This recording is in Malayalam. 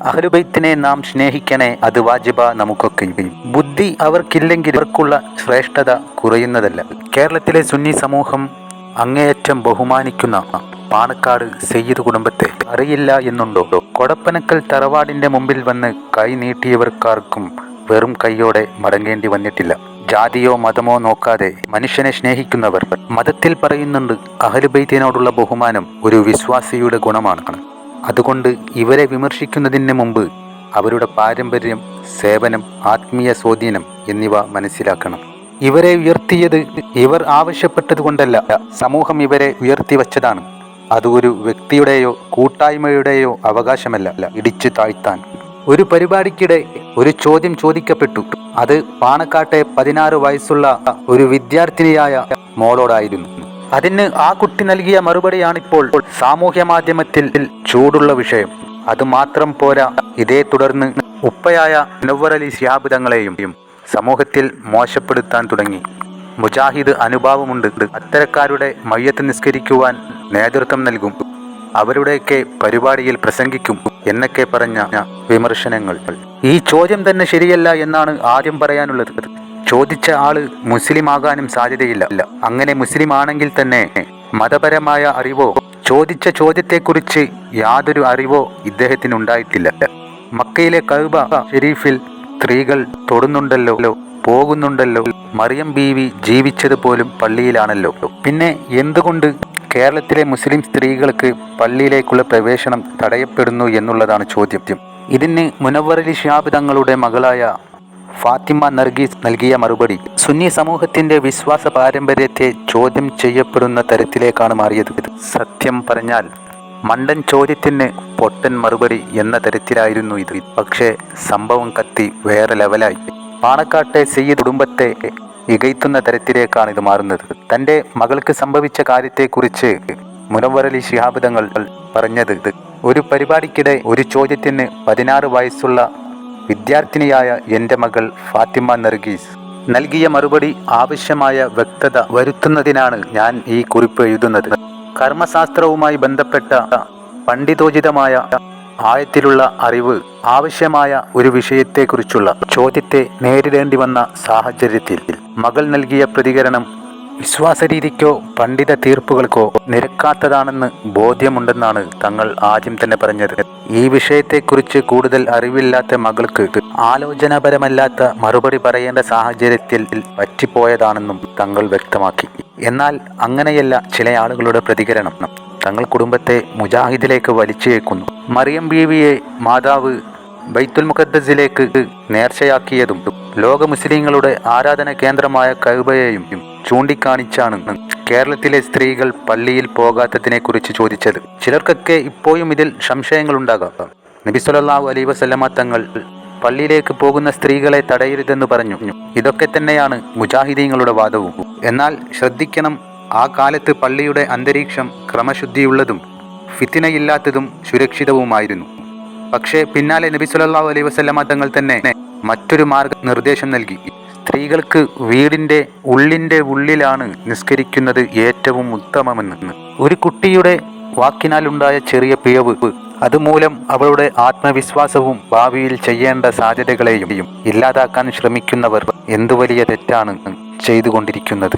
അഹ്ലുബൈത്തിനെ നാം സ്നേഹിക്കണേ അത് വാജിബ നമുക്കൊക്കെ. ബുദ്ധി അവർക്കില്ലെങ്കിൽ അവർക്കുള്ള ശ്രേഷ്ഠത കുറയുന്നതല്ല. കേരളത്തിലെ സുന്നി സമൂഹം അങ്ങേയറ്റം ബഹുമാനിക്കുന്ന പാണക്കാട് സയ്യിദ് കുടുംബത്തെ അറിയില്ല എന്നുണ്ടോ? കൊടപ്പനക്കൽ തറവാടിന്റെ മുമ്പിൽ വന്ന് കൈ നീട്ടിയവർക്കാർക്കും വെറും കൈയോടെ മടങ്ങേണ്ടി വന്നിട്ടില്ല. ജാതിയോ മതമോ നോക്കാതെ മനുഷ്യനെ സ്നേഹിക്കുന്നവർ. മതത്തിൽ പറയുന്നുണ്ട് അഹലുബൈത്തിനോടുള്ള ബഹുമാനം ഒരു വിശ്വാസിയുടെ ഗുണമാണ്. അതുകൊണ്ട് ഇവരെ വിമർശിക്കുന്നതിന് മുമ്പ് അവരുടെ പാരമ്പര്യം സേവനം ആത്മീയ സ്വാധീനം എന്നിവ മനസ്സിലാക്കണം. ഇവരെ ഉയർത്തിയത് ഇവർ ആവശ്യപ്പെട്ടതുകൊണ്ടല്ല. സമൂഹം ഇവരെ ഉയർത്തി വച്ചതാണ് അത് ഒരു വ്യക്തിയുടെയോ കൂട്ടായ്മയുടെയോ അവകാശമല്ല. ഇടിച്ചു താഴ്ത്താൻ. ഒരു പരിപാടിക്കിടെ ഒരു ചോദ്യം ചോദിക്കപ്പെട്ടു. അത് പാണക്കാട്ടെ പതിനാറ് വയസ്സുള്ള ഒരു വിദ്യാർത്ഥിനിയായ മോളോടായിരുന്നു. അതിന് ആ കുട്ടി നൽകിയ മറുപടിയാണിപ്പോൾ സാമൂഹ്യ മാധ്യമത്തിൽ ചൂടുള്ള വിഷയം. അത് മാത്രം പോരാ ഇതേ തുടർന്ന് ഉപ്പയായ നവർ അലി ശിഹാബ് തങ്ങളെയും സമൂഹത്തിൽ മോശപ്പെടുത്താൻ തുടങ്ങി. മുജാഹിദ് അനുഭാവമുണ്ട്. അത്തരക്കാരുടെ മയ്യത്ത് നിസ്കരിക്കുവാൻ നേതൃത്വം നൽകും. അവരുടെയൊക്കെ പരിപാടിയിൽ പ്രസംഗിക്കും എന്നൊക്കെ പറഞ്ഞ വിമർശനങ്ങൾ. ഈ ചോദ്യം തന്നെ ശരിയല്ല എന്നാണ് ആദ്യം പറയാനുള്ളത്. ചോദിച്ച ആൾ മുസ്ലിം ആകാനും സാധ്യതയില്ല. അങ്ങനെ മുസ്ലിം ആണെങ്കിൽ തന്നെ മതപരമായ അറിവോ ചോദിച്ച ചോദ്യത്തെക്കുറിച്ച് യാതൊരു അറിവോ ഇദ്ദേഹത്തിന് ഉണ്ടായിട്ടില്ല മക്കയിലെ കഴുബ ഷെരീഫിൽ സ്ത്രീകൾ തൊടുന്നുണ്ടല്ലോ പോകുന്നുണ്ടല്ലോ മറിയം ബീവി ജീവിച്ചത് പോലും പള്ളിയിലാണല്ലോ. പിന്നെ എന്തുകൊണ്ട് കേരളത്തിലെ മുസ്ലിം സ്ത്രീകൾക്ക് പള്ളിയിലേക്കുള്ള പ്രവേശനം തടയപ്പെടുന്നു എന്നുള്ളതാണ് ചോദ്യം. ഇതിന് മുനവറലി ഷിഹാബ് തങ്ങളുടെ മകളായ ഫാത്തിമ നർഗീസ് നൽകിയ മറുപടി സുന്നി സമൂഹത്തിന്റെ വിശ്വാസ പാരമ്പര്യത്തെ ചോദ്യം ചെയ്യപ്പെടുന്ന തരത്തിലേക്കാണ് മാറിയത്. സത്യം പറഞ്ഞാൽ മണ്ടൻ ചോദ്യത്തിന് പൊട്ടൻ മറുപടി എന്ന തരത്തിലായിരുന്നു ഇത്. പക്ഷേ സംഭവം കത്തി വേറെ ലെവലായി. പാണക്കാട്ടെ സയ്യിദ് കുടുംബത്തെ ഇകയ്ത്തുന്ന തരത്തിലേക്കാണ് ഇത് മാറുന്നത്. തന്റെ മകൾക്ക് സംഭവിച്ച കാര്യത്തെക്കുറിച്ച് മുനവറലി ശിഹാബ് തങ്ങൾ പറഞ്ഞത് ഒരു പരിപാടിക്കിടെ ഒരു ചോദ്യത്തിന് പതിനാറ് വയസ്സുള്ള വിദ്യാർത്ഥിനിയായ എന്റെ മകൾ ഫാത്തിമ നർഗീസ് നൽകിയ മറുപടി ആവശ്യമായ വ്യക്തത വരുത്തുന്നതിനാണ് ഞാൻ ഈ കുറിപ്പ് എഴുതുന്നത്. കർമ്മശാസ്ത്രവുമായി ബന്ധപ്പെട്ട പണ്ഡിതോചിതമായ ആയത്തിലുള്ള അറിവ് ആവശ്യമായ ഒരു വിഷയത്തെക്കുറിച്ചുള്ള ചോദ്യത്തെ നേരിടേണ്ടി വന്ന സാഹചര്യത്തിൽ മകൾ നൽകിയ പ്രതികരണം വിശ്വാസരീതിക്കോ പണ്ഡിത തീർപ്പുകൾക്കോ നിരക്കാത്തതാണെന്ന് ബോധ്യമുണ്ടെന്നാണ് തങ്ങൾ ആദ്യം തന്നെ പറഞ്ഞത്. ഈ വിഷയത്തെക്കുറിച്ച് കൂടുതൽ അറിവില്ലാത്ത മകൾക്ക് ആലോചനാപരമല്ലാത്ത മറുപടി പറയേണ്ട സാഹചര്യത്തിൽ പറ്റിപ്പോയതാണെന്നും തങ്ങൾ വ്യക്തമാക്കി. എന്നാൽ അങ്ങനെയല്ല ചില ആളുകളുടെ പ്രതികരണം. തങ്ങൾ കുടുംബത്തെ മുജാഹിദിലേക്ക് വലിച്ചേക്കുന്നു. മറിയം ബീവിയെ മാതാവ് ബൈത്തുൽ മുഖദ്ദസിലേക്ക് നേർച്ചയാക്കിയതും ലോക മുസ്ലിങ്ങളുടെ ആരാധന കേന്ദ്രമായ കൗബയെയും ചൂണ്ടിക്കാണിച്ചാണ് കേരളത്തിലെ സ്ത്രീകൾ പള്ളിയിൽ പോകാത്തതിനെ കുറിച്ച് ചോദിച്ചത്. ചിലർക്കൊക്കെ ഇപ്പോഴും ഇതിൽ സംശയങ്ങളുണ്ടാകാം. നബി സല്ലല്ലാഹു അലൈഹി വസല്ലമ തങ്ങൾ പള്ളിയിലേക്ക് പോകുന്ന സ്ത്രീകളെ തടയരുതെന്ന് പറഞ്ഞു. ഇതൊക്കെ തന്നെയാണ് മുജാഹിദീങ്ങളുടെ വാദവും. എന്നാൽ ശ്രദ്ധിക്കണം ആ കാലത്ത് പള്ളിയുടെ അന്തരീക്ഷം ക്രമശുദ്ധിയുള്ളതും ഫിത്തിനയില്ലാത്തതും സുരക്ഷിതവുമായിരുന്നു. പക്ഷേ പിന്നാലെ നബി സല്ലല്ലാഹു അലൈഹി വസല്ലമ തങ്ങൾ തന്നെ മറ്റൊരു മാർഗ നിർദ്ദേശം നൽകി. സ്ത്രീകൾക്ക് വീടിന്റെ ഉള്ളിന്റെ ഉള്ളിലാണ് നിസ്കരിക്കുന്നത് ഏറ്റവും ഉത്തമമെന്ന്. ഒരു കുട്ടിയുടെ വാക്കിനാലുണ്ടായ ചെറിയ പിഴവ് അതുമൂലം അവളുടെ ആത്മവിശ്വാസവും ഭാവിയിൽ ചെയ്യേണ്ട സാധ്യതകളെയും ഇല്ലാതാക്കാൻ ശ്രമിക്കുന്നവർ എന്തു വലിയ തെറ്റാണ് ചെയ്തുകൊണ്ടിരിക്കുന്നത്.